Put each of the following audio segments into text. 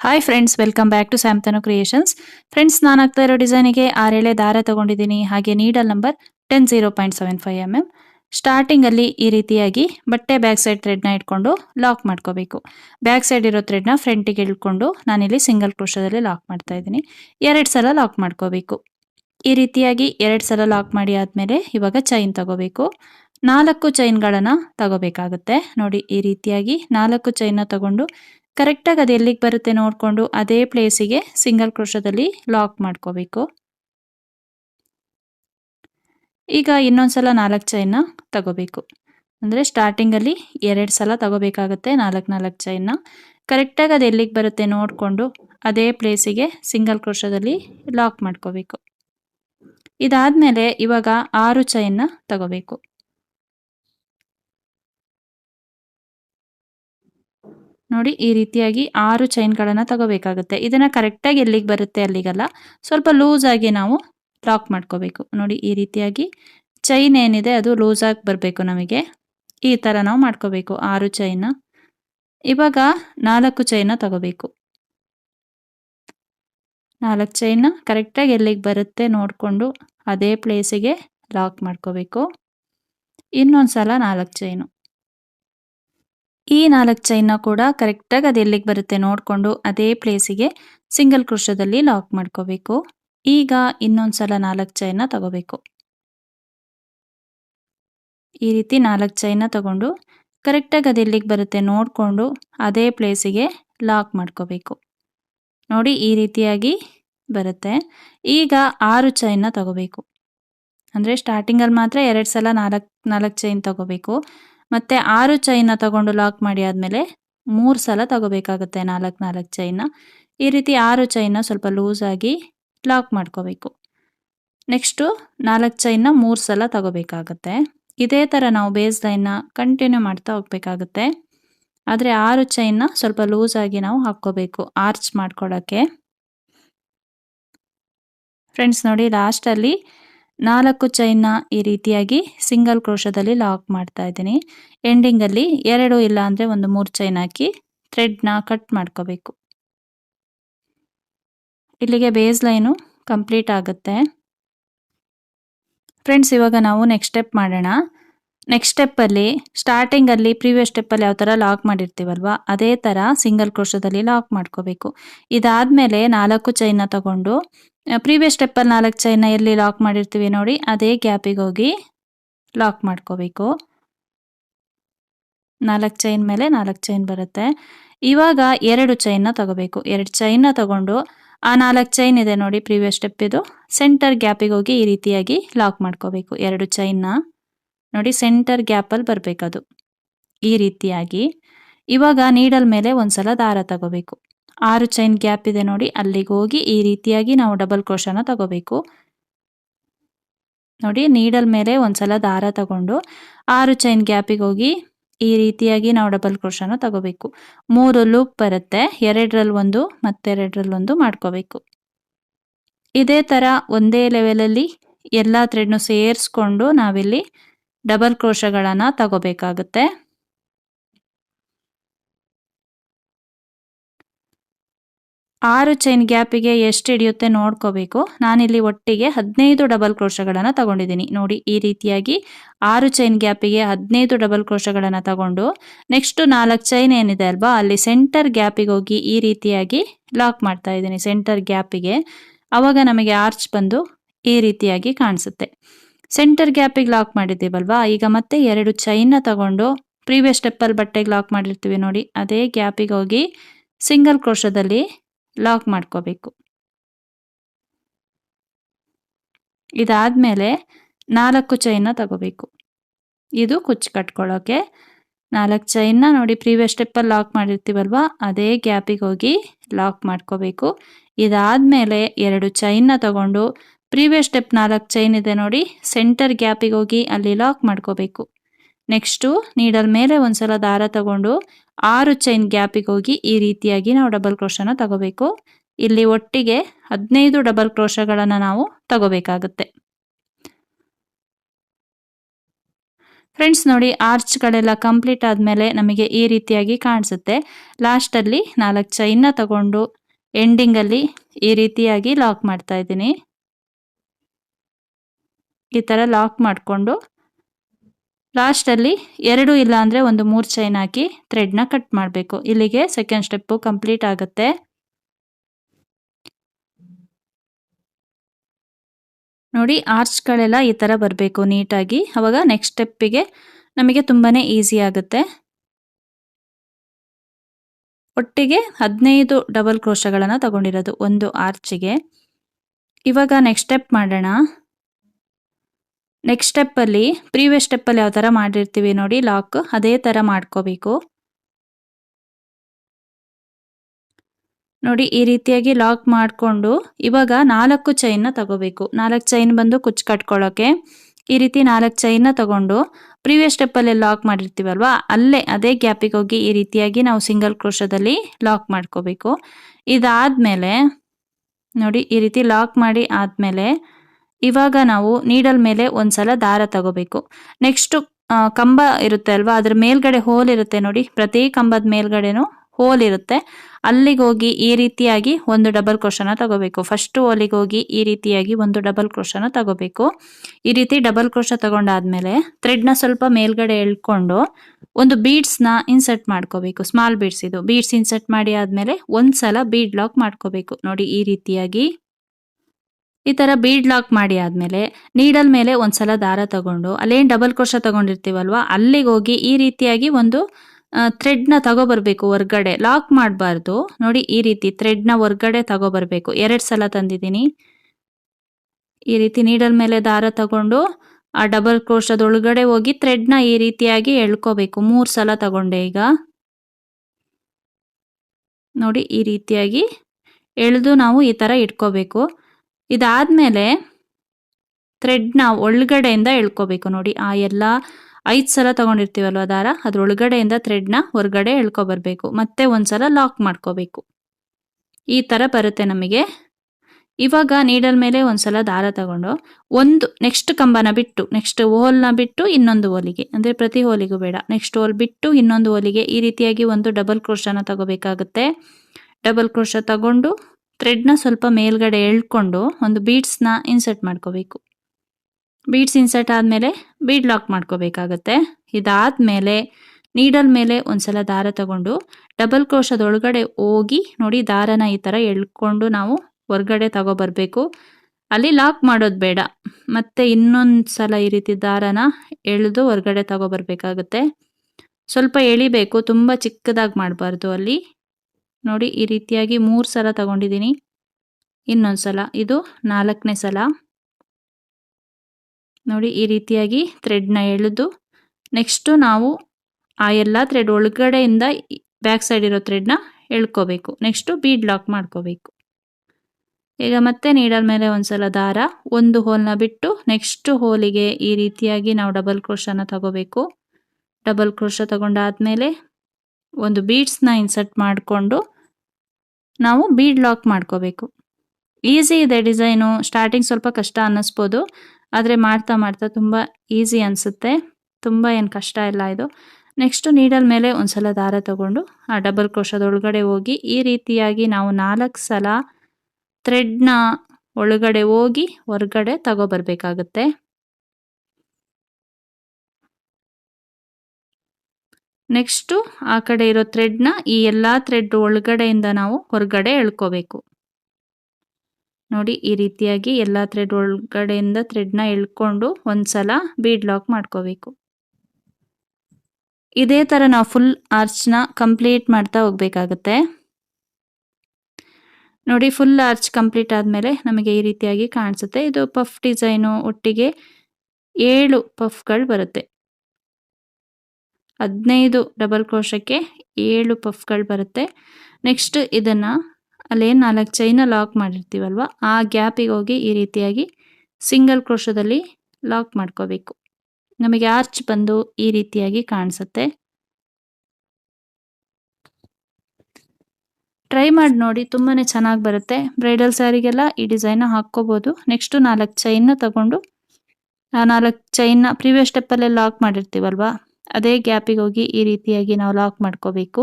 Hi friends welcome back to Samtanu creations friends ನಾನು ಆಗ್ತಾ ಇರೋ ಡಿಸೈನಿಗೆ ಆರೇಳೆ ದಾರ ತಗೊಂಡಿದ್ದೀನಿ. ಹಾಗೆ needle number ten zero point seven five M M ಸ್ಟಾರ್ಟಿಂಗಲ್ಲಿ ಈ ರೀತಿಯಾಗಿ ಬಟ್ಟೆ ಬ್ಯಾಕ್ ಸೈಡ್ ಥ್ರೆಡ್ನ ಇಟ್ಕೊಂಡು ಲಾಕ್ ಮಾಡ್ಕೋಬೇಕು. ಬ್ಯಾಕ್ ಸೈಡ್ ಇರೋ ಥ್ರೆಡ್ನ ಫ್ರಂಟಿಗೆ ಇಳ್ಕೊಂಡು ನಾನಿಲ್ಲಿ ಸಿಂಗಲ್ ಕ್ರೋಶದಲ್ಲಿ ಲಾಕ್ ಮಾಡ್ತಾ ಇದ್ದೀನಿ. ಎರಡು ಸಲ ಲಾಕ್ ಮಾಡ್ಕೋಬೇಕು. ಈ ರೀತಿಯಾಗಿ ಎರಡು ಸಲ ಲಾಕ್ ಮಾಡಿ ಆದಮೇಲೆ ಇವಾಗ ಚೈನ್ ತಗೋಬೇಕು. ನಾಲ್ಕು ಚೈನ್ಗಳನ್ನು ತಗೋಬೇಕಾಗುತ್ತೆ. ನೋಡಿ, ಈ ರೀತಿಯಾಗಿ ನಾಲ್ಕು ಚೈನ್ನ ತಗೊಂಡು ಕರೆಕ್ಟಾಗಿ ಅದು ಎಲ್ಲಿಗೆ ಬರುತ್ತೆ ನೋಡಿಕೊಂಡು ಅದೇ ಪ್ಲೇಸಿಗೆ ಸಿಂಗಲ್ ಕ್ರೋಶದಲ್ಲಿ ಲಾಕ್ ಮಾಡ್ಕೋಬೇಕು. ಈಗ ಇನ್ನೊಂದ್ಸಲ ನಾಲ್ಕು ಚೈನ್ನ ತಗೋಬೇಕು. ಅಂದರೆ ಸ್ಟಾರ್ಟಿಂಗಲ್ಲಿ ಎರಡು ಸಲ ತಗೋಬೇಕಾಗುತ್ತೆ ನಾಲ್ಕು ನಾಲ್ಕು ಚೈನ್ನ. ಕರೆಕ್ಟಾಗಿ ಅದು ಎಲ್ಲಿಗೆ ಬರುತ್ತೆ ನೋಡಿಕೊಂಡು ಅದೇ ಪ್ಲೇಸಿಗೆ ಸಿಂಗಲ್ ಕ್ರೋಶದಲ್ಲಿ ಲಾಕ್ ಮಾಡ್ಕೋಬೇಕು. ಇದಾದಮೇಲೆ ಇವಾಗ ಆರು ಚೈನ ತಗೋಬೇಕು. ನೋಡಿ ಈ ರೀತಿಯಾಗಿ ಆರು ಚೈನ್ಗಳನ್ನು ತಗೋಬೇಕಾಗುತ್ತೆ. ಇದನ್ನು ಕರೆಕ್ಟಾಗಿ ಎಲ್ಲಿಗೆ ಬರುತ್ತೆ ಅಲ್ಲಿಗಲ್ಲ. ಸ್ವಲ್ಪ ಲೂಸ್ ಆಗಿ ನಾವು ಲಾಕ್ ಮಾಡ್ಕೋಬೇಕು. ನೋಡಿ ಈ ರೀತಿಯಾಗಿ ಚೈನ್ ಏನಿದೆ ಅದು ಲೂಸಾಗಿ ಬರಬೇಕು ನಮಗೆ. ಈ ಥರ ನಾವು ಮಾಡ್ಕೋಬೇಕು ಆರು ಚೈನ್ ಇವಾಗ ನಾಲ್ಕು ಚೈನ ತಗೋಬೇಕು. ನಾಲ್ಕು ಚೈನ್ ಕರೆಕ್ಟಾಗಿ ಎಲ್ಲಿಗೆ ಬರುತ್ತೆ ನೋಡಿಕೊಂಡು ಅದೇ ಪ್ಲೇಸಿಗೆ ಲಾಕ್ ಮಾಡ್ಕೋಬೇಕು. ಇನ್ನೊಂದು ಸಲ ನಾಲ್ಕು ಚೈನು ಈ ನಾಲ್ಕು ಚೈನ್ನ ಕೂಡ ಕರೆಕ್ಟಾಗಿ ಅದು ಎಲ್ಲಿಗೆ ಬರುತ್ತೆ ನೋಡಿಕೊಂಡು ಅದೇ ಪ್ಲೇಸಿಗೆ ಸಿಂಗಲ್ ಕ್ರೋಶದಲ್ಲಿ ಲಾಕ್ ಮಾಡ್ಕೋಬೇಕು. ಈಗ ಇನ್ನೊಂದು ಸಲ ನಾಲ್ಕು ಚೈನ್ನ ತಗೋಬೇಕು. ಈ ರೀತಿ ನಾಲ್ಕು ಚೈನ್ನ ತಗೊಂಡು ಕರೆಕ್ಟಾಗಿ ಅದು ಎಲ್ಲಿಗೆ ಬರುತ್ತೆ ನೋಡಿಕೊಂಡು ಅದೇ ಪ್ಲೇಸಿಗೆ ಲಾಕ್ ಮಾಡ್ಕೋಬೇಕು. ನೋಡಿ ಈ ರೀತಿಯಾಗಿ ಬರುತ್ತೆ. ಈಗ ಆರು ಚೈನ್ನ ತಗೋಬೇಕು. ಅಂದರೆ ಸ್ಟಾರ್ಟಿಂಗಲ್ಲಿ ಮಾತ್ರ ಎರಡು ಸಲ ನಾಲ್ಕು ನಾಲ್ಕು ಚೈನ್ ತಗೋಬೇಕು. ಮತ್ತು ಆರು ಚೈನ ತಗೊಂಡು ಲಾಕ್ ಮಾಡಿ ಆದಮೇಲೆ ಮೂರು ಸಲ ತಗೋಬೇಕಾಗುತ್ತೆ ನಾಲ್ಕು ನಾಲ್ಕು ಚೈನ ಈ ರೀತಿ ಆರು ಚೈನ ಸ್ವಲ್ಪ ಲೂಸಾಗಿ ಲಾಕ್ ಮಾಡ್ಕೋಬೇಕು. ನೆಕ್ಸ್ಟು ನಾಲ್ಕು ಚೈನ್ನ ಮೂರು ಸಲ ತಗೋಬೇಕಾಗತ್ತೆ. ಇದೇ ಥರ ನಾವು ಬೇಸ್ ಲೈನ್ನ ಕಂಟಿನ್ಯೂ ಮಾಡ್ತಾ ಹೋಗ್ಬೇಕಾಗುತ್ತೆ. ಆದರೆ ಆರು ಚೈನ್ನ ಸ್ವಲ್ಪ ಲೂಸಾಗಿ ನಾವು ಹಾಕ್ಕೋಬೇಕು ಆರ್ಚ್ ಮಾಡ್ಕೊಳ್ಳೋಕ್ಕೆ ಫ್ರೆಂಡ್ಸ್ ನೋಡಿ ಲಾಸ್ಟಲ್ಲಿ ನಾಲ್ಕು ಚೈನ್ನ ಈ ರೀತಿಯಾಗಿ ಸಿಂಗಲ್ ಕ್ರೋಶದಲ್ಲಿ ಲಾಕ್ ಮಾಡ್ತಾ ಇದ್ದೀನಿ. ಎಂಡಿಂಗಲ್ಲಿ ಎರಡು ಇಲ್ಲ ಅಂದರೆ ಒಂದು ಮೂರು ಚೈನ್ ಹಾಕಿ ಥ್ರೆಡ್ನ ಕಟ್ ಮಾಡ್ಕೋಬೇಕು. ಇಲ್ಲಿಗೆ ಬೇಸ್ ಲೈನು ಕಂಪ್ಲೀಟ್ ಆಗುತ್ತೆ. ಫ್ರೆಂಡ್ಸ್ ಇವಾಗ ನಾವು ನೆಕ್ಸ್ಟ್ ಸ್ಟೆಪ್ ಮಾಡೋಣ. ನೆಕ್ಸ್ಟ್ ಸ್ಟೆಪ್ಪಲ್ಲಿ ಸ್ಟಾರ್ಟಿಂಗಲ್ಲಿ ಪ್ರೀವಿಯಸ್ ಸ್ಟೆಪ್ಪಲ್ಲಿ ಯಾವ ಥರ ಲಾಕ್ ಮಾಡಿರ್ತೀವಲ್ವ, ಅದೇ ಥರ ಸಿಂಗಲ್ ಕ್ರೋಶದಲ್ಲಿ ಲಾಕ್ ಮಾಡ್ಕೋಬೇಕು. ಇದಾದಮೇಲೆ ನಾಲ್ಕು ಚೈನ ತಗೊಂಡು ಪ್ರೀವಿಯಸ್ ಸ್ಟೆಪ್ಪಲ್ಲಿ ನಾಲ್ಕು ಚೈನ ಎಲ್ಲಿ ಲಾಕ್ ಮಾಡಿರ್ತೀವಿ ನೋಡಿ, ಅದೇ ಗ್ಯಾಪಿಗೆ ಹೋಗಿ ಲಾಕ್ ಮಾಡ್ಕೋಬೇಕು. ನಾಲ್ಕು ಚೈನ್ ಮೇಲೆ ನಾಲ್ಕು ಚೈನ್ ಬರುತ್ತೆ. ಇವಾಗ ಎರಡು ಚೈನ ತಗೋಬೇಕು. ಎರಡು ಚೈನ ತಗೊಂಡು, ಆ ನಾಲ್ಕು ಚೈನ್ ಇದೆ ನೋಡಿ ಪ್ರೀವಿಯಸ್ ಸ್ಟೆಪ್ ಇದು ಸೆಂಟರ್ ಗ್ಯಾಪಿಗೆ ಹೋಗಿ ಈ ರೀತಿಯಾಗಿ ಲಾಕ್ ಮಾಡ್ಕೋಬೇಕು. ಎರಡು ಚೈನ್ನ ನೋಡಿ ಸೆಂಟರ್ ಗ್ಯಾಪಲ್ಲಿ ಬರಬೇಕದು. ಈ ರೀತಿಯಾಗಿ. ಇವಾಗ ನೀಡಲ್ ಮೇಲೆ ಒಂದ್ಸಲ ದಾರ ತಗೋಬೇಕು. ಆರು ಚೈನ್ ಗ್ಯಾಪ್ ಇದೆ ನೋಡಿ, ಅಲ್ಲಿಗೆ ಹೋಗಿ ಈ ರೀತಿಯಾಗಿ ನಾವು ಡಬಲ್ ಕ್ರೋಶನ ತಗೋಬೇಕು. ನೋಡಿ ನೀಡಲ್ ಮೇಲೆ ಒಂದ್ಸಲ ದಾರ ತಗೊಂಡು ಆರು ಚೈನ್ ಗ್ಯಾಪಿಗೆ ಹೋಗಿ ಈ ರೀತಿಯಾಗಿ ನಾವು ಡಬಲ್ ಕ್ರೋಶನ ತಗೋಬೇಕು. ಮೂರು ಲೂಪ್ ಬರುತ್ತೆ, ಎರಡರಲ್ಲಿ ಒಂದು ಮತ್ತೆರಡರಲ್ಲಿ ಒಂದು ಮಾಡ್ಕೋಬೇಕು. ಇದೇ ಥರ ಒಂದೇ ಲೆವೆಲಲ್ಲಿ ಎಲ್ಲ ಥ್ರೆಡ್ನು ಸೇರಿಸ್ಕೊಂಡು ನಾವಿಲ್ಲಿ ಡಬಲ್ ಕ್ರೋಶಗಳನ್ನು ತಗೋಬೇಕಾಗುತ್ತೆ. ಆರು ಚೈನ್ ಗ್ಯಾಪಿಗೆ ಎಷ್ಟು ಹಿಡಿಯುತ್ತೆ ನೋಡ್ಕೋಬೇಕು. ನಾನಿಲ್ಲಿ ಒಟ್ಟಿಗೆ ಹದಿನೈದು ಡಬಲ್ ಕ್ರೋಶಗಳನ್ನು ತಗೊಂಡಿದ್ದೀನಿ. ನೋಡಿ, ಈ ರೀತಿಯಾಗಿ ಆರು ಚೈನ್ ಗ್ಯಾಪಿಗೆ ಹದಿನೈದು ಡಬಲ್ ಕ್ರೋಶಗಳನ್ನು ತಗೊಂಡು ನೆಕ್ಸ್ಟ್ ನಾಲ್ಕು ಚೈನ್ ಏನಿದೆ ಅಲ್ವಾ, ಅಲ್ಲಿ ಸೆಂಟರ್ ಗ್ಯಾಪಿಗೆ ಹೋಗಿ ಈ ರೀತಿಯಾಗಿ ಲಾಕ್ ಮಾಡ್ತಾ ಇದ್ದೀನಿ ಸೆಂಟರ್ ಗ್ಯಾಪಿಗೆ. ಆವಾಗ ನಮಗೆ ಆರ್ಚ್ ಬಂದು ಈ ರೀತಿಯಾಗಿ ಕಾಣಿಸುತ್ತೆ. ಸೆಂಟರ್ ಗ್ಯಾಪಿಗೆ ಲಾಕ್ ಮಾಡಿದ್ದೀವಲ್ವಾ? ಈಗ ಮತ್ತೆ ಎರಡು ಚೈನ್ನ ತಗೊಂಡು ಪ್ರೀವಿಯಸ್ ಸ್ಟೆಪ್ಪಲ್ಲಿ ಬಟ್ಟೆಗೆ ಲಾಕ್ ಮಾಡಿರ್ತೀವಿ ನೋಡಿ. ಅದೇ ಗ್ಯಾಪಿಗೆ ಹೋಗಿ ಸಿಂಗಲ್ ಕ್ರೋಶದಲ್ಲಿ ಲಾಕ್ ಮಾಡ್ಕೋಬೇಕು. ಇದಾದಮೇಲೆ ನಾಲ್ಕು ಚೈನ್ನ ತಗೋಬೇಕು. ಇದು ಕುಚ್ಚು ಕಟ್ಕೊಳ್ಳೋಕೆ. ನಾಲ್ಕು ಚೈನ್ನ ನೋಡಿ ಪ್ರೀವಿಯಸ್ ಸ್ಟೆಪ್ಪಲ್ಲಿ ಲಾಕ್ ಮಾಡಿರ್ತೀವಲ್ವಾ? ಅದೇ ಗ್ಯಾಪಿಗೆ ಹೋಗಿ ಲಾಕ್ ಮಾಡ್ಕೋಬೇಕು. ಇದಾದಮೇಲೆ ಎರಡು ಚೈನ್ನ ತಗೊಂಡು ಪ್ರೀವಿಯಸ್ ಸ್ಟೆಪ್ ನಾಲ್ಕು ಚೈನ್ ಇದೆ ನೋಡಿ. ಸೆಂಟರ್ ಗ್ಯಾಪಿಗೆ ಹೋಗಿ ಅಲ್ಲಿ ಲಾಕ್ ಮಾಡ್ಕೋಬೇಕು. ನೆಕ್ಸ್ಟು ನೀಡಲ್ ಮೇಲೆ ಒಂದ್ಸಲ ದಾರ ತಗೊಂಡು ಆರು ಚೈನ್ ಗ್ಯಾಪಿಗೆ ಹೋಗಿ ಈ ರೀತಿಯಾಗಿ ನಾವು ಡಬಲ್ ಕ್ರೋಶನ ತಗೋಬೇಕು. ಇಲ್ಲಿ ಒಟ್ಟಿಗೆ ಹದಿನೈದು ಡಬಲ್ ಕ್ರೋಶಗಳನ್ನು ನಾವು ತಗೋಬೇಕಾಗುತ್ತೆ. ಫ್ರೆಂಡ್ಸ್ ನೋಡಿ ಆರ್ಚ್ಗಳೆಲ್ಲ ಕಂಪ್ಲೀಟ್ ಆದಮೇಲೆ ನಮಗೆ ಈ ರೀತಿಯಾಗಿ ಕಾಣಿಸುತ್ತೆ. ಲಾಸ್ಟಲ್ಲಿ ನಾಲ್ಕು ಚೈನ್ನ ತಗೊಂಡು ಎಂಡಿಂಗಲ್ಲಿ ಈ ರೀತಿಯಾಗಿ ಲಾಕ್ ಮಾಡ್ತಾ ಇದ್ದೀನಿ. ಈ ಥರ ಲಾಕ್ ಮಾಡಿಕೊಂಡು ಲಾಸ್ಟಲ್ಲಿ ಎರಡು ಇಲ್ಲ ಅಂದರೆ ಒಂದು ಮೂರು ಚೈನ್ ಹಾಕಿ ಥ್ರೆಡ್ನ ಕಟ್ ಮಾಡಬೇಕು. ಇಲ್ಲಿಗೆ ಸೆಕೆಂಡ್ ಸ್ಟೆಪ್ಪು ಕಂಪ್ಲೀಟ್ ಆಗುತ್ತೆ. ನೋಡಿ ಆರ್ಚ್ಗಳೆಲ್ಲ ಈ ಥರ ಬರಬೇಕು ನೀಟಾಗಿ. ಅವಾಗ ನೆಕ್ಸ್ಟ್ ಸ್ಟೆಪ್ಪಿಗೆ ನಮಗೆ ತುಂಬಾ ಈಸಿ ಆಗುತ್ತೆ. ಒಟ್ಟಿಗೆ ಹದಿನೈದು ಡಬಲ್ ಕ್ರೋಶಗಳನ್ನು ತಗೊಂಡಿರೋದು ಒಂದು ಆರ್ಚಿಗೆ ಇವಾಗ ನೆಕ್ಸ್ಟ್ ಸ್ಟೆಪ್ ಮಾಡೋಣ. ನೆಕ್ಸ್ಟ್ ಸ್ಟೆಪ್ಪಲ್ಲಿ ಪ್ರೀವಿಯಸ್ ಸ್ಟೆಪ್ಪಲ್ಲಿ ಯಾವ ಥರ ಮಾಡಿರ್ತೀವಿ ನೋಡಿ ಲಾಕ್ ಅದೇ ಥರ ಮಾಡ್ಕೋಬೇಕು. ನೋಡಿ, ಈ ರೀತಿಯಾಗಿ ಲಾಕ್ ಮಾಡಿಕೊಂಡು, ಇವಾಗ ನಾಲ್ಕು ಚೈನ್ನ ತಗೋಬೇಕು. ನಾಲ್ಕು ಚೈನ್ ಬಂದು ಕುಚ್ಚು ಕಟ್ಕೊಳ್ಳೋಕೆ. ಈ ರೀತಿ ನಾಲ್ಕು ಚೈನ್ನ ತಗೊಂಡು ಪ್ರೀವಿಯಸ್ ಸ್ಟೆಪ್ಪಲ್ಲಿ ಲಾಕ್ ಮಾಡಿರ್ತೀವಲ್ವಾ, ಅಲ್ಲೇ ಅದೇ ಗ್ಯಾಪಿಗೆ ಹೋಗಿ ಈ ರೀತಿಯಾಗಿ ನಾವು ಸಿಂಗಲ್ ಕ್ರೋಶದಲ್ಲಿ ಲಾಕ್ ಮಾಡ್ಕೋಬೇಕು. ಇದಾದಮೇಲೆ, ನೋಡಿ, ಈ ರೀತಿ ಲಾಕ್ ಮಾಡಿ ಆದಮೇಲೆ ಇವಾಗ ನಾವು ನೀಡಲ್ ಮೇಲೆ ಒಂದ್ಸಲ ದಾರ ತಗೋಬೇಕು. ನೆಕ್ಸ್ಟು ಕಂಬ ಇರುತ್ತೆ ಅಲ್ವಾ? ಅದ್ರ ಮೇಲ್ಗಡೆ ಹೋಲ್ ಇರುತ್ತೆ ನೋಡಿ. ಪ್ರತಿ ಕಂಬದ ಮೇಲ್ಗಡೆನೂ ಹೋಲ್ ಇರುತ್ತೆ. ಅಲ್ಲಿಗೆ ಹೋಗಿ ಈ ರೀತಿಯಾಗಿ ಒಂದು ಡಬಲ್ ಕ್ರೋಶನ ತಗೋಬೇಕು. ಫಸ್ಟ್ ಹೋಲಿಗೆ ಹೋಗಿ ಈ ರೀತಿಯಾಗಿ ಒಂದು ಡಬಲ್ ಕ್ರೋಶನ ತಗೋಬೇಕು. ಈ ರೀತಿ ಡಬಲ್ ಕ್ರೋಶ ತಗೊಂಡಾದ್ಮೇಲೆ ಥ್ರೆಡ್ನ ಸ್ವಲ್ಪ ಮೇಲ್ಗಡೆ ಎಳ್ಕೊಂಡು ಒಂದು ಬೀಡ್ಸ್ನ ಇನ್ಸರ್ಟ್ ಮಾಡ್ಕೋಬೇಕು. ಸ್ಮಾಲ್ ಬೀಡ್ಸ್ ಇದು. ಬೀಡ್ಸ್ ಇನ್ಸರ್ಟ್ ಮಾಡಿ ಆದ್ಮೇಲೆ ಒಂದ್ಸಲ ಬೀಡ್ ಲಾಕ್ ಮಾಡ್ಕೋಬೇಕು. ನೋಡಿ ಈ ರೀತಿಯಾಗಿ ಈ ಥರ ಬೀಡ್ ಲಾಕ್ ಮಾಡಿ ಆದಮೇಲೆ ನೀಡಲ್ ಮೇಲೆ ಒಂದ್ಸಲ ದಾರ ತಗೊಂಡು, ಅಲ್ಲೇನು ಡಬಲ್ ಕ್ರೋಶ ತಗೊಂಡಿರ್ತೀವಲ್ವಾ, ಅಲ್ಲಿಗೆ ಹೋಗಿ ಈ ರೀತಿಯಾಗಿ ಒಂದು ಥ್ರೆಡ್ನ ತಗೊಬರ್ಬೇಕು ಹೊರ್ಗಡೆ. ಲಾಕ್ ಮಾಡಬಾರ್ದು. ನೋಡಿ ಈ ರೀತಿ ಥ್ರೆಡ್ನ ಹೊರ್ಗಡೆ ತಗೊಬರ್ಬೇಕು. ಎರಡು ಸಲ ತಂದಿದ್ದೀನಿ. ಈ ರೀತಿ ನೀಡಲ್ ಮೇಲೆ ದಾರ ತಗೊಂಡು, ಆ ಡಬಲ್ ಕ್ರೋಶದ ಒಳಗಡೆ ಹೋಗಿ ಥ್ರೆಡ್ನ ಈ ರೀತಿಯಾಗಿ ಎಳ್ಕೋಬೇಕು. ಮೂರು ಸಲ ತಗೊಂಡೆ ಈಗ. ನೋಡಿ ಈ ರೀತಿಯಾಗಿ ಎಳೆದು ನಾವು ಈ ಥರ ಇಟ್ಕೋಬೇಕು. ಇದಾದಮೇಲೆ ಥ್ರೆಡ್ನ ಒಳಗಡೆಯಿಂದ ಎಳ್ಕೋಬೇಕು. ನೋಡಿ, ಆ ಎಲ್ಲ ಐದು ಸಲ ತಗೊಂಡಿರ್ತೀವಲ್ವ ದಾರ? ಅದ್ರೊಳಗಡೆಯಿಂದ ಥ್ರೆಡ್ನ ಹೊರಗಡೆ ಎಳ್ಕೊಬರ್ಬೇಕು. ಮತ್ತೆ ಒಂದ್ಸಲ ಲಾಕ್ ಮಾಡ್ಕೋಬೇಕು. ಈ ಥರ ಬರುತ್ತೆ ನಮಗೆ. ಇವಾಗ ನೀಡಲ್ ಮೇಲೆ ಒಂದ್ಸಲ ದಾರ ತಗೊಂಡು ಒಂದು ನೆಕ್ಸ್ಟ್ ಕಂಬನ ಬಿಟ್ಟು ನೆಕ್ಸ್ಟ್ ಹೋಲ್ನ ಬಿಟ್ಟು ಇನ್ನೊಂದು ಹೋಲಿಗೆ. ಅಂದರೆ ಪ್ರತಿ ಹೋಲಿಗೂ ಬೇಡ. ನೆಕ್ಸ್ಟ್ ಹೋಲ್ ಬಿಟ್ಟು ಇನ್ನೊಂದು ಹೋಲಿಗೆ ಈ ರೀತಿಯಾಗಿ ಒಂದು ಡಬಲ್ ಕ್ರೋಶನ ತಗೋಬೇಕಾಗುತ್ತೆ. ಡಬಲ್ ಕ್ರೋಶ ತಗೊಂಡು ಥ್ರೆಡ್ನ ಸ್ವಲ್ಪ ಮೇಲ್ಗಡೆ ಎಳ್ಕೊಂಡು ಒಂದು ಬೀಡ್ಸ್ನ ಇನ್ಸರ್ಟ್ ಮಾಡ್ಕೋಬೇಕು. ಬೀಡ್ಸ್ ಇನ್ಸರ್ಟ್ ಆದಮೇಲೆ ಬೀಡ್ ಲಾಕ್ ಮಾಡ್ಕೋಬೇಕಾಗತ್ತೆ. ಇದಾದಮೇಲೆ ನೀಡಲ್ ಮೇಲೆ ಒಂದ್ಸಲ ದಾರ ತಗೊಂಡು ಡಬಲ್ ಕ್ರೋಶದ ಒಳಗಡೆ ಹೋಗಿ ನೋಡಿ ದಾರನ ಈ ಥರ ಎಳ್ಕೊಂಡು ನಾವು ಹೊರ್ಗಡೆ ತಗೊಬರ್ಬೇಕು. ಅಲ್ಲಿ ಲಾಕ್ ಮಾಡೋದು ಬೇಡ. ಮತ್ತೆ ಇನ್ನೊಂದು ಸಲ ಈ ರೀತಿ ದಾರನ ಎಳೆದು ಹೊರ್ಗಡೆ ತಗೊಬರ್ಬೇಕಾಗುತ್ತೆ. ಸ್ವಲ್ಪ ಎಳಿಬೇಕು. ತುಂಬ ಚಿಕ್ಕದಾಗಿ ಮಾಡಬಾರ್ದು ಅಲ್ಲಿ. ನೋಡಿ, ಈ ರೀತಿಯಾಗಿ ಮೂರು ಸಲ ತಗೊಂಡಿದ್ದೀನಿ. ಇನ್ನೊಂದು ಸಲ ಇದು ನಾಲ್ಕನೇ ಸಲ. ನೋಡಿ, ಈ ರೀತಿಯಾಗಿ ಥ್ರೆಡ್ನ ಎಳೆದು ನೆಕ್ಸ್ಟು ನಾವು ಆ ಎಲ್ಲ ಥ್ರೆಡ್ ಒಳಗಡೆಯಿಂದ ಬ್ಯಾಕ್ ಸೈಡ್ ಇರೋ ಥ್ರೆಡ್ನ ಎಳ್ಕೋಬೇಕು. ನೆಕ್ಸ್ಟು ಬೀಡ್ ಲಾಕ್ ಮಾಡ್ಕೋಬೇಕು. ಈಗ ಮತ್ತೆ ನೀಡಲ್ ಮೇಲೆ ಒಂದ್ಸಲ ದಾರ. ಒಂದು ಹೋಲ್ನ ಬಿಟ್ಟು ನೆಕ್ಸ್ಟ್ ಹೋಲಿಗೆ ಈ ರೀತಿಯಾಗಿ ನಾವು ಡಬಲ್ ಕ್ರೋಶನ ತಗೋಬೇಕು. ಡಬಲ್ ಕ್ರೋಶ ತಗೊಂಡಾದ್ಮೇಲೆ ಒಂದು ಬೀಡ್ಸ್ನ ಇನ್ಸರ್ಟ್ ಮಾಡಿಕೊಂಡು ನಾವು ಬೀಡ್ ಲಾಕ್ ಮಾಡ್ಕೋಬೇಕು. ಈಸಿ ಇದೆ ಡಿಸೈನು ಸ್ಟಾರ್ಟಿಂಗ್ ಸ್ವಲ್ಪ ಕಷ್ಟ ಅನ್ನಿಸ್ಬೋದು. ಆದರೆ ಮಾಡ್ತಾ ಮಾಡ್ತಾ ತುಂಬ ಈಸಿ ಅನಿಸುತ್ತೆ. ತುಂಬ ಏನು ಕಷ್ಟ ಇಲ್ಲ ಇದು. ನೆಕ್ಸ್ಟು ನೀಡಲ್ ಮೇಲೆ ಒಂದ್ಸಲ ದಾರ ತಗೊಂಡು ಆ ಡಬಲ್ ಕ್ರೋಶದೊಳಗಡೆ ಹೋಗಿ ಈ ರೀತಿಯಾಗಿ ನಾವು ನಾಲ್ಕು ಸಲ ಥ್ರೆಡ್ನ ಒಳಗಡೆ ಹೋಗಿ ಹೊರಗಡೆ ತಗೋಬರ್ಬೇಕಾಗತ್ತೆ. ನೆಕ್ಸ್ಟು ಆ ಕಡೆ ಇರೋ ಥ್ರೆಡ್ನ ಈ ಎಲ್ಲ ಥ್ರೆಡ್ ಒಳಗಡೆಯಿಂದ ನಾವು ಹೊರಗಡೆ ಎಳ್ಕೋಬೇಕು. ನೋಡಿ, ಈ ರೀತಿಯಾಗಿ ಎಲ್ಲ ಥ್ರೆಡ್ ಒಳಗಡೆಯಿಂದ ಥ್ರೆಡ್ನ ಎಳ್ಕೊಂಡು ಒಂದ್ಸಲ ಬೀಡ್ ಲಾಕ್ ಮಾಡ್ಕೋಬೇಕು. ಇದೇ ಥರ ನಾವು ಫುಲ್ ಆರ್ಚ್ನ ಕಂಪ್ಲೀಟ್ ಮಾಡ್ತಾ ಹೋಗ್ಬೇಕಾಗತ್ತೆ. ನೋಡಿ ಫುಲ್ ಆರ್ಚ್ ಕಂಪ್ಲೀಟ್ ಆದಮೇಲೆ ನಮಗೆ ಈ ರೀತಿಯಾಗಿ ಕಾಣಿಸುತ್ತೆ. ಇದು ಪಫ್ ಡಿಸೈನು ಒಟ್ಟಿಗೆ ಏಳು ಪಫ್ಗಳು ಬರುತ್ತೆ. ಹದಿನೈದು ಡಬಲ್ ಕ್ರೋಶಕ್ಕೆ ಏಳು ಪಫ್ಗಳು ಬರುತ್ತೆ. ನೆಕ್ಸ್ಟ್ ಇದನ್ನು ಅಲ್ಲೇ ನಾಲ್ಕು ಚೈನ ಲಾಕ್ ಮಾಡಿರ್ತೀವಲ್ವ, ಆ ಗ್ಯಾಪಿಗೆ ಹೋಗಿ ಈ ರೀತಿಯಾಗಿ ಸಿಂಗಲ್ ಕ್ರೋಶದಲ್ಲಿ ಲಾಕ್ ಮಾಡ್ಕೋಬೇಕು. ನಮಗೆ ಆರ್ಚ್ ಬಂದು ಈ ರೀತಿಯಾಗಿ ಕಾಣಿಸುತ್ತೆ. ಟ್ರೈ ಮಾಡಿ ನೋಡಿ ತುಂಬಾ ಚೆನ್ನಾಗಿ ಬರುತ್ತೆ. ಬ್ರೈಡಲ್ ಸ್ಯಾರಿಗೆಲ್ಲ ಈ ಡಿಸೈನ್ ಹಾಕ್ಕೋಬೋದು. ನೆಕ್ಸ್ಟು ನಾಲ್ಕು ಚೈನ್ನ ತಗೊಂಡು, ಆ ನಾಲ್ಕು ಚೈನ್ನ ಪ್ರೀವಿಯಸ್ ಸ್ಟೆಪ್ಪಲ್ಲೇ ಲಾಕ್ ಮಾಡಿರ್ತೀವಲ್ವಾ ಅದೇ ಗ್ಯಾಪಿಗೆ ಹೋಗಿ ಈ ರೀತಿಯಾಗಿ ನಾವು ಲಾಕ್ ಮಾಡ್ಕೋಬೇಕು.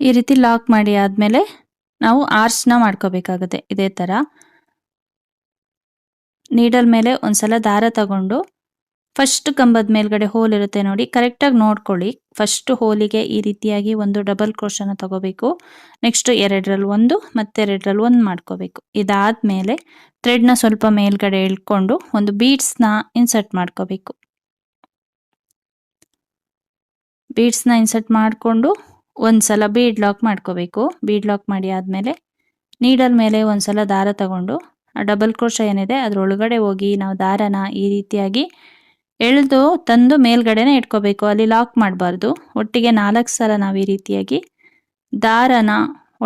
ಈ ರೀತಿ ಲಾಕ್ ಮಾಡಿ ಆದಮೇಲೆ ನಾವು ಆರ್ಚ್ನ ಮಾಡ್ಕೋಬೇಕಾಗುತ್ತೆ ಇದೇ ಥರ ನೀಡಲ್ ಮೇಲೆ ಒಂದ್ಸಲ ದಾರ ತಗೊಂಡು ಫಸ್ಟ್ ಕಂಬದ ಮೇಲ್ಗಡೆ ಹೋಲ್ ಇರುತ್ತೆ ನೋಡಿ ಕರೆಕ್ಟಾಗಿ ನೋಡ್ಕೊಳ್ಳಿ. ಫಸ್ಟ್ ಹೋಲಿಗೆ ಈ ರೀತಿಯಾಗಿ ಒಂದು ಡಬಲ್ ಕ್ರೋಶನ ತಗೋಬೇಕು. ನೆಕ್ಸ್ಟ್ ಎರಡರಲ್ಲಿ ಒಂದು ಮತ್ತೆ ಎರಡರಲ್ಲಿ ಒಂದು ಮಾಡ್ಕೋಬೇಕು. ಇದಾದ್ಮೇಲೆ ಥ್ರೆಡ್ನ ಸ್ವಲ್ಪ ಮೇಲ್ಗಡೆ ಇಳ್ಕೊಂಡು ಒಂದು ಬೀಡ್ಸ್ನ ಇನ್ಸರ್ಟ್ ಮಾಡ್ಕೋಬೇಕು. ಬೀಡ್ಸ್ನ ಇನ್ಸರ್ಟ್ ಮಾಡಿಕೊಂಡು ಒಂದ್ಸಲ ಬೀಡ್ ಲಾಕ್ ಮಾಡ್ಕೋಬೇಕು. ಬೀಡ್ ಲಾಕ್ ಮಾಡಿ ಆದಮೇಲೆ ನೀಡಲ್ ಮೇಲೆ ಒಂದ್ಸಲ ದಾರ ತಗೊಂಡು ಆ ಡಬಲ್ ಕ್ರೋಶ ಏನಿದೆ ಅದರೊಳಗಡೆ ಹೋಗಿ ನಾವು ದಾರನ ಈ ರೀತಿಯಾಗಿ ಎಳೆದು ತಂದು ಮೇಲ್ಗಡೆನೇ ಇಟ್ಕೋಬೇಕು. ಅಲ್ಲಿ ಲಾಕ್ ಮಾಡಬಾರ್ದು. ಒಟ್ಟಿಗೆ ನಾಲ್ಕು ಸಲ ನಾವು ಈ ರೀತಿಯಾಗಿ ದಾರನ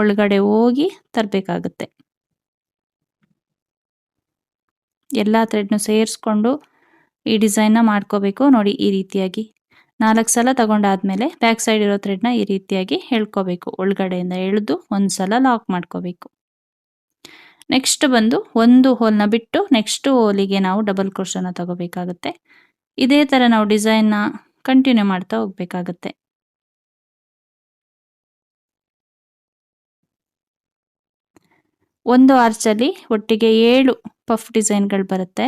ಒಳಗಡೆ ಹೋಗಿ ತರಬೇಕಾಗುತ್ತೆ. ಎಲ್ಲ ಥ್ರೆಡ್ನು ಸೇರಿಸ್ಕೊಂಡು ಈ ಡಿಸೈನ್ನ ಮಾಡ್ಕೋಬೇಕು. ನೋಡಿ ಈ ರೀತಿಯಾಗಿ ನಾಲ್ಕು ಸಲ ತಗೊಂಡಾದ್ಮೇಲೆ ಬ್ಯಾಕ್ ಸೈಡ್ ಇರೋ ಥ್ರೆಡ್ನ ಈ ರೀತಿಯಾಗಿ ಹೇಳ್ಕೋಬೇಕು. ಒಳಗಡೆಯಿಂದ ಎಳೆದು ಒಂದು ಸಲ ಲಾಕ್ ಮಾಡ್ಕೋಬೇಕು. ನೆಕ್ಸ್ಟ್ ಬಂದು ಒಂದು ಹೋಲ್ನ ಬಿಟ್ಟು ನೆಕ್ಸ್ಟ್ ಹೋಲಿಗೆ ನಾವು ಡಬಲ್ ಕ್ರೋಶನ ತಗೋಬೇಕಾಗುತ್ತೆ. ಇದೇ ಥರ ನಾವು ಡಿಸೈನ್ನ ಕಂಟಿನ್ಯೂ ಮಾಡ್ತಾ ಹೋಗ್ಬೇಕಾಗತ್ತೆ. ಒಂದು ಆರ್ಚಲ್ಲಿ ಒಟ್ಟಿಗೆ ಏಳು ಪಫ್ ಡಿಸೈನ್ಗಳು ಬರುತ್ತೆ.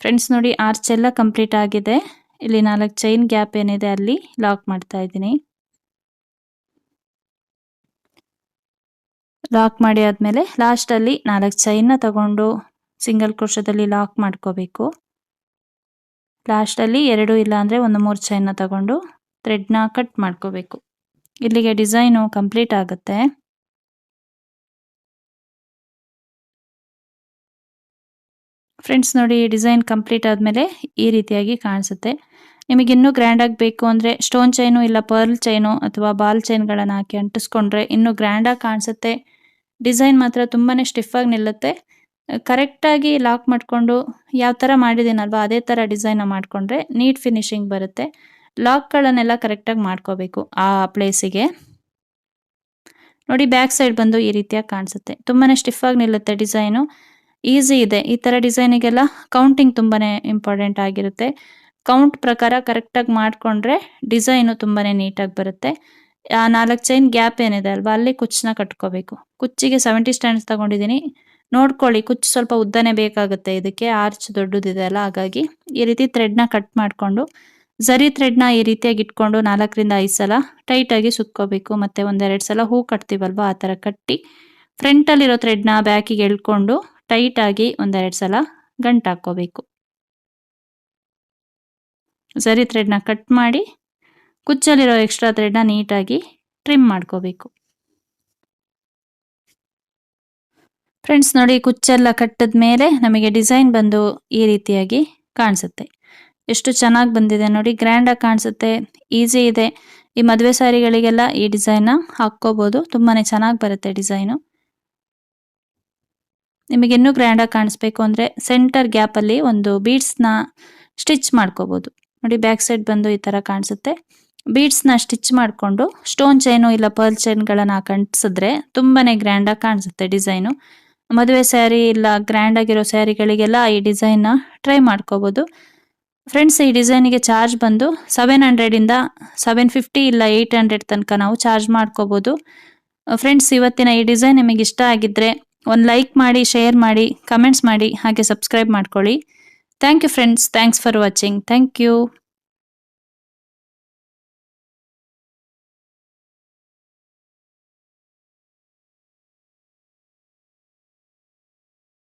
ಫ್ರೆಂಡ್ಸ್ ನೋಡಿ ಆರ್ಚ್ ಎಲ್ಲ ಕಂಪ್ಲೀಟ್ ಆಗಿದೆ. ಇಲ್ಲಿ ನಾಲ್ಕು ಚೈನ್ ಗ್ಯಾಪ್ ಏನಿದೆ ಅಲ್ಲಿ ಲಾಕ್ ಮಾಡ್ತಾ ಇದ್ದೀನಿ. ಲಾಕ್ ಮಾಡಿ ಆದಮೇಲೆ ಲಾಸ್ಟಲ್ಲಿ ನಾಲ್ಕು ಚೈನ್ನ ತಗೊಂಡು ಸಿಂಗಲ್ ಕ್ರೋಶದಲ್ಲಿ ಲಾಕ್ ಮಾಡ್ಕೋಬೇಕು. ಲಾಸ್ಟಲ್ಲಿ ಎರಡು ಇಲ್ಲ ಅಂದರೆ ಒಂದು ಮೂರು ಚೈನ್ನ ತಗೊಂಡು ಥ್ರೆಡ್ನ ಕಟ್ ಮಾಡ್ಕೋಬೇಕು. ಇಲ್ಲಿಗೆ ಡಿಸೈನು ಕಂಪ್ಲೀಟ್ ಆಗುತ್ತೆ. ಫ್ರೆಂಡ್ಸ್ ನೋಡಿ, ಡಿಸೈನ್ ಕಂಪ್ಲೀಟ್ ಆದಮೇಲೆ ಈ ರೀತಿಯಾಗಿ ಕಾಣಿಸುತ್ತೆ. ನಿಮಗೆ ಇನ್ನೂ ಗ್ರ್ಯಾಂಡಾಗಿ ಬೇಕು ಅಂದರೆ ಸ್ಟೋನ್ ಚೈನು ಇಲ್ಲ ಪರ್ಲ್ ಚೈನು ಅಥವಾ ಬಾಲ್ ಚೈನ್ಗಳನ್ನು ಹಾಕಿ ಅಂಟಿಸ್ಕೊಂಡ್ರೆ ಇನ್ನೂ ಗ್ರ್ಯಾಂಡಾಗಿ ಕಾಣಿಸುತ್ತೆ. ಡಿಸೈನ್ ಮಾತ್ರ ತುಂಬಾ ಸ್ಟಿಫಾಗಿ ನಿಲ್ಲುತ್ತೆ. ಕರೆಕ್ಟಾಗಿ ಲಾಕ್ ಮಾಡಿಕೊಂಡು ಯಾವ ಥರ ಮಾಡಿದ್ದೀನಲ್ವ ಅದೇ ಥರ ಡಿಸೈನ ಮಾಡಿಕೊಂಡ್ರೆ ನೀಟ್ ಫಿನಿಶಿಂಗ್ ಬರುತ್ತೆ. ಲಾಕ್ಗಳನ್ನೆಲ್ಲ ಕರೆಕ್ಟಾಗಿ ಮಾಡ್ಕೋಬೇಕು ಆ ಪ್ಲೇಸಿಗೆ ನೋಡಿ ಬ್ಯಾಕ್ ಸೈಡ್ ಬಂದು ಈ ರೀತಿಯಾಗಿ ಕಾಣಿಸುತ್ತೆ. ತುಂಬಾ ಸ್ಟಿಫಾಗಿ ನಿಲ್ಲುತ್ತೆ ಡಿಸೈನು. ಈಸಿ ಇದೆ. ಈ ಥರ ಡಿಸೈನಿಗೆಲ್ಲ ಕೌಂಟಿಂಗ್ ತುಂಬಾನೇ ಇಂಪಾರ್ಟೆಂಟ್ ಆಗಿರುತ್ತೆ. ಕೌಂಟ್ ಪ್ರಕಾರ ಕರೆಕ್ಟಾಗಿ ಮಾಡಿಕೊಂಡ್ರೆ ಡಿಸೈನು ತುಂಬಾ ನೀಟಾಗಿ ಬರುತ್ತೆ. ಆ ನಾಲ್ಕು ಚೈನ್ ಗ್ಯಾಪ್ ಏನಿದೆ ಅಲ್ವಾ, ಅಲ್ಲಿ ಕುಚ್ಚನ್ನ ಕಟ್ಕೋಬೇಕು. ಕುಚ್ಚಿಗೆ ಸೆವೆಂಟಿ ಸ್ಟ್ಯಾಂಡ್ಸ್ ತಗೊಂಡಿದ್ದೀನಿ ನೋಡ್ಕೊಳ್ಳಿ, ಕುಚ್ಚು ಸ್ವಲ್ಪ ಉದ್ದನೆ ಬೇಕಾಗುತ್ತೆ. ಇದಕ್ಕೆ ಆರ್ಚ್ ದೊಡ್ಡದಿದೆ ಅಲ್ಲ ಹಾಗಾಗಿ ಈ ರೀತಿ ಥ್ರೆಡ್ನ ಕಟ್ ಮಾಡಿಕೊಂಡು ಝರಿ ಥ್ರೆಡ್ನ ಈ ರೀತಿಯಾಗಿ ಇಟ್ಕೊಂಡು ನಾಲ್ಕರಿಂದ ಐದು ಸಲ ಟೈಟಾಗಿ ಸುತ್ಕೋಬೇಕು. ಮತ್ತೆ ಒಂದೆರಡು ಸಲ ಹೂ ಕಟ್ತೀವಲ್ವ, ಆ ಥರ ಕಟ್ಟಿ ಫ್ರಂಟಲ್ಲಿರೋ ಥ್ರೆಡ್ನ ಬ್ಯಾಕಿಗೆ ಎಳ್ಕೊಂಡು ಟೈಟಾಗಿ ಒಂದೆರಡು ಸಲ ಗಂಟು ಹಾಕ್ಕೋಬೇಕು. ಸರಿ ಥ್ರೆಡ್ನ ಕಟ್ ಮಾಡಿ, ಕುಚ್ಚಲ್ಲಿರೋ ಎಕ್ಸ್ಟ್ರಾ ಥ್ರೆಡ್ನ ನೀಟಾಗಿ ಟ್ರಿಮ್ ಮಾಡ್ಕೋಬೇಕು. ಫ್ರೆಂಡ್ಸ್ ನೋಡಿ ಕುಚ್ಚೆಲ್ಲ ಕಟ್ಟಿದ ಮೇಲೆ ನಮಗೆ ಡಿಸೈನ್ ಬಂದು ಈ ರೀತಿಯಾಗಿ ಕಾಣಿಸುತ್ತೆ. ಎಷ್ಟು ಚೆನ್ನಾಗಿ ಬಂದಿದೆ ನೋಡಿ ಗ್ರ್ಯಾಂಡಾಗಿ ಕಾಣಿಸುತ್ತೆ ಈಸಿ ಇದೆ. ಈ ಮದುವೆ ಸ್ಯಾರಿಗಳಿಗೆಲ್ಲ ಈ ಡಿಸೈನ್ನ ಹಾಕ್ಕೋಬೋದು. ತುಂಬಾ ಚೆನ್ನಾಗಿ ಬರುತ್ತೆ ಡಿಸೈನು. ನಿಮಗೆ ಇನ್ನೂ ಗ್ರ್ಯಾಂಡಾಗಿ ಕಾಣಿಸ್ಬೇಕು ಅಂದರೆ ಸೆಂಟರ್ ಗ್ಯಾಪಲ್ಲಿ ಒಂದು ಬೀಡ್ಸ್ನ ಸ್ಟಿಚ್ ಮಾಡ್ಕೋಬೋದು. ನೋಡಿ ಬ್ಯಾಕ್ ಸೈಡ್ ಬಂದು ಈ ಥರ ಕಾಣಿಸುತ್ತೆ. ಬೀಡ್ಸ್ನ ಸ್ಟಿಚ್ ಮಾಡಿಕೊಂಡು ಸ್ಟೋನ್ ಚೈನು ಇಲ್ಲ ಪರ್ಲ್ ಚೈನ್ಗಳನ್ನು ಹಾಕಂಟಿಸಿದ್ರೆ ತುಂಬಾ ಗ್ರ್ಯಾಂಡಾಗಿ ಕಾಣಿಸುತ್ತೆ ಡಿಸೈನು ಮದುವೆ ಸ್ಯಾರಿ ಇಲ್ಲ ಗ್ರ್ಯಾಂಡ್ ಆಗಿರೋ ಸ್ಯಾರಿಗಳಿಗೆಲ್ಲ ಈ ಡಿಸೈನ್ನ ಟ್ರೈ ಮಾಡ್ಕೋಬೋದು. ಫ್ರೆಂಡ್ಸ್ ಈ ಡಿಸೈನಿಗೆ ಚಾರ್ಜ್ ಬಂದು ಸೆವೆನ್ ಹಂಡ್ರೆಡಿಂದ ಸೆವೆನ್ ಫಿಫ್ಟಿ ಇಲ್ಲ ಏಯ್ಟ್ ಹಂಡ್ರೆಡ್ ತನಕ ನಾವು ಚಾರ್ಜ್ ಮಾಡ್ಕೋಬೋದು. ಫ್ರೆಂಡ್ಸ್ ಇವತ್ತಿನ ಈ ಡಿಸೈನ್ ನಿಮಗೆ ಇಷ್ಟ ಆಗಿದ್ದರೆ ಒಂದು ಲೈಕ್ ಮಾಡಿ ಶೇರ್ ಮಾಡಿ ಕಮೆಂಟ್ಸ್ ಮಾಡಿ ಹಾಗೆ ಸಬ್ಸ್ಕ್ರೈಬ್ ಮಾಡ್ಕೊಳ್ಳಿ. Thank you friends thanks for watching thank you